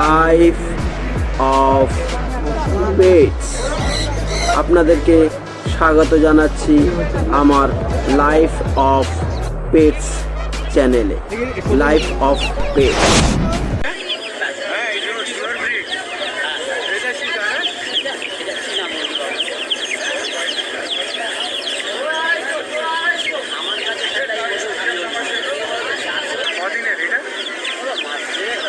Life of pets আপনাদেরকে স্বাগত জানাচ্ছি আমার লাইফ অফ পেটস চ্যানেলে লাইফ অফ পেটস কদিনের এটা মাস দেড়।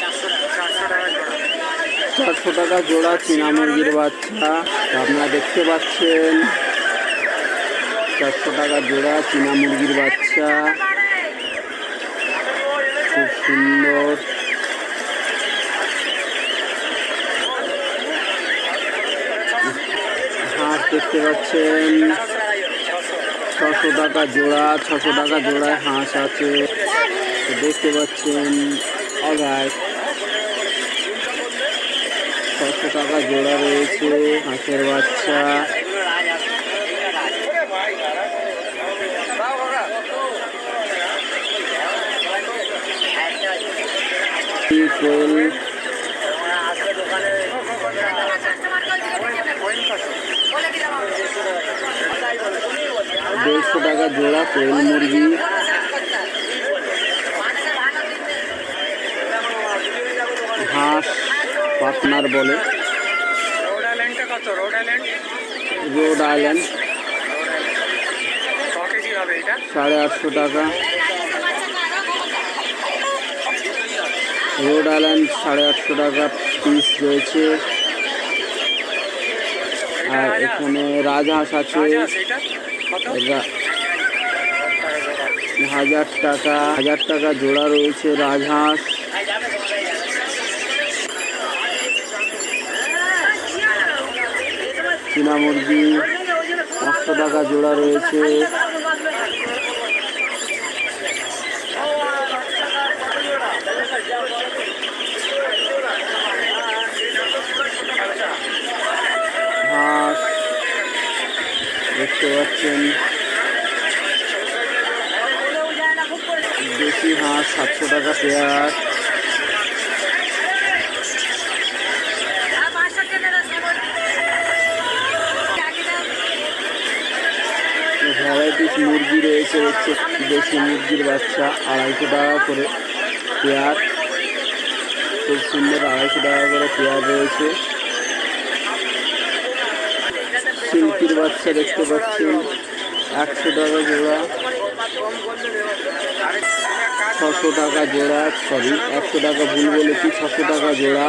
চারশো টাকা জোড়া চারশো টাকা জোড়া চীনা মুরগির বাচ্চা। আপনারা দেখতে পাচ্ছেন। চারশো টাকা জোড়া চীনা মুরগির বাচ্চা। খুব সুন্দর। হাঁস দেখতে পাচ্ছেন। ছশো টাকা জোড়া, ছশো টাকা জোড়ায় হাঁস আছে। দেখতে পাচ্ছেন। অগায় ছশো টাকা জোড়া রয়েছে হাঁসের বাচ্চা। দেড়শো টাকা জোড়া কোয়েল মুরগি। হাঁস পাটনার বলে। রোড আইল্যান্ড সাড়ে আটশো টাকা। রোড আইল্যান্ড সাড়ে আটশো টাকা পিস রয়েছে। আর এখানে রাজহাঁস আছে। হাজার টাকা হাজার টাকা জোড়া রয়েছে রাজহাঁস। চীনা মুরগি পাঁচশো টাকা জোড়া রয়েছে। হাঁস দেখতে পাচ্ছেন। দেশি হাঁস সাতশো টাকা পেয়ার। ভ্যারাইটিস মুরগি রয়েছে, হচ্ছে দেশি মুরগির বাচ্চা, আড়াইশো টাকা করে পেয়ার। খুব সুন্দর আড়াইশো টাকা করে পেয়ার রয়েছে। সিল্কির বাচ্চা দেখতে পাচ্ছেন, একশো টাকা জোড়া। ছশো টাকা জোড়া সরি একশো টাকা ভুল বলেছি, ছশো টাকা জোড়া।